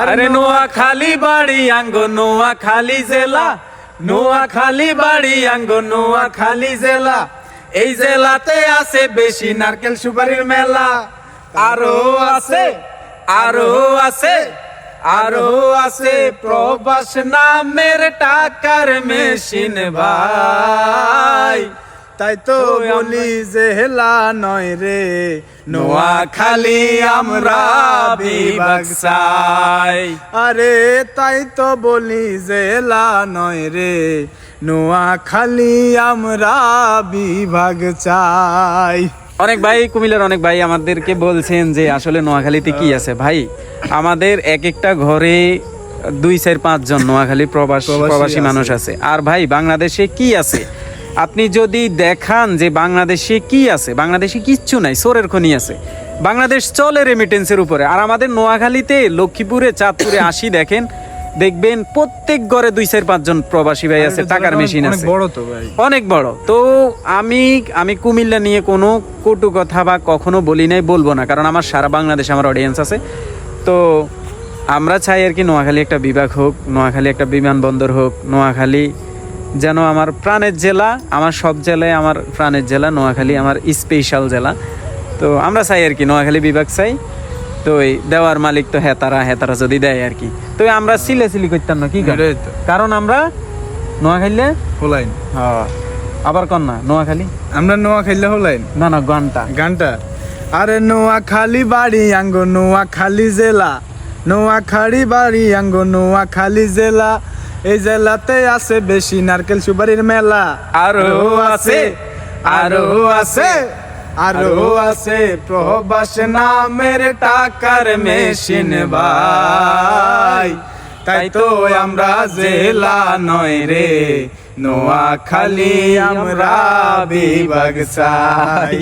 আরে নোয়া খালি বাড়ি আঙ্গ নোয়া খালি জেলা। নোয়া খালি বাড়ি আঙ্গ নোয়া খালি জেলা। এই জেলাতে আছে বেশি নারকেল সুপারির মেলা। আরও আছে আরও আছে আরও আছে প্রবাস নামের টাকার মেশিন ভাই। তাই তো বলি যে হেলা নয় রে। নোয়া খালি আমরা বিভাগ চাই। আরে তাই তো বলি যে হেলা নয় রে। নোয়া খালি আমরা বিভাগ চাই। অনেক ভাই কুমিল্লার অনেক ভাই আমাদেরকে বলছেন যে আসলে নোয়াখালীতে কি আছে। ভাই আমাদের এক একটা ঘরে দুই চার পাঁচ জন নোয়াখালী প্রবাসী প্রবাসী মানুষ আছে। আর ভাই বাংলাদেশে কি আছে? আপনি যদি দেখান যে বাংলাদেশে কি আছে বাংলাদেশে কিচ্ছু নাই সোরের খনি আছে। বাংলাদেশ চলে রেমিটেন্সের উপরে। আর আমাদের নোয়াখালীতে লক্ষ্মীপুরে চাঁদপুরে আসি দেখেন দেখবেন প্রত্যেক ঘরে দুই চার পাঁচজন প্রবাসী ভাই আছে টাকার মেশিন আছে। বড় তো ভাই। অনেক বড়। তো আমি আমি কুমিল্লা নিয়ে কোনো কটু কথা বা কখনো বলি নাই বলব না কারণ আমার সারা বাংলাদেশে আমার অডিয়েন্স আছে। তো আমরা চাই আর কি নোয়াখালী একটা বিভাগ হোক নোয়াখালী একটা বিমানবন্দর হোক নোয়াখালী যেন আমার প্রাণের জেলা আমার সব জেলায় আমার প্রাণের জেলা নোয়াখালী আমার স্পেশাল জেলা। তো আমরা চাই আর কি নোয়াখালী বিভাগ চাই। তো এই দেওয়ার মালিক তো হেতারা হেতারা যদি দেয় আর কি। তো আমরা সিলে সিলি করতাম না কি কারণ? আমরা নোয়াখালীলে হোলাইন। হ্যাঁ। আবার কন না নোয়াখালী? আমরা নোয়া খাইলে হোলাইন। না না ঘণ্টা গানটা? আরে নোয়া খালি বাড়ি আঙ্গ নোয়া খালি জেলা। নোয়া খালি বাড়ি আঙ্গ নোয়া খালি জেলা। এই জেলাতে আছে বেশি নারকেল সুপারির মেলা। আরও আছে, আরও আছে আরও আছে। প্রবাস নামের টাকার মেশিন ভাই। তাই তো আমরা জেলা নয় রে নোয়া খালি আমরা বিভাগ চাই।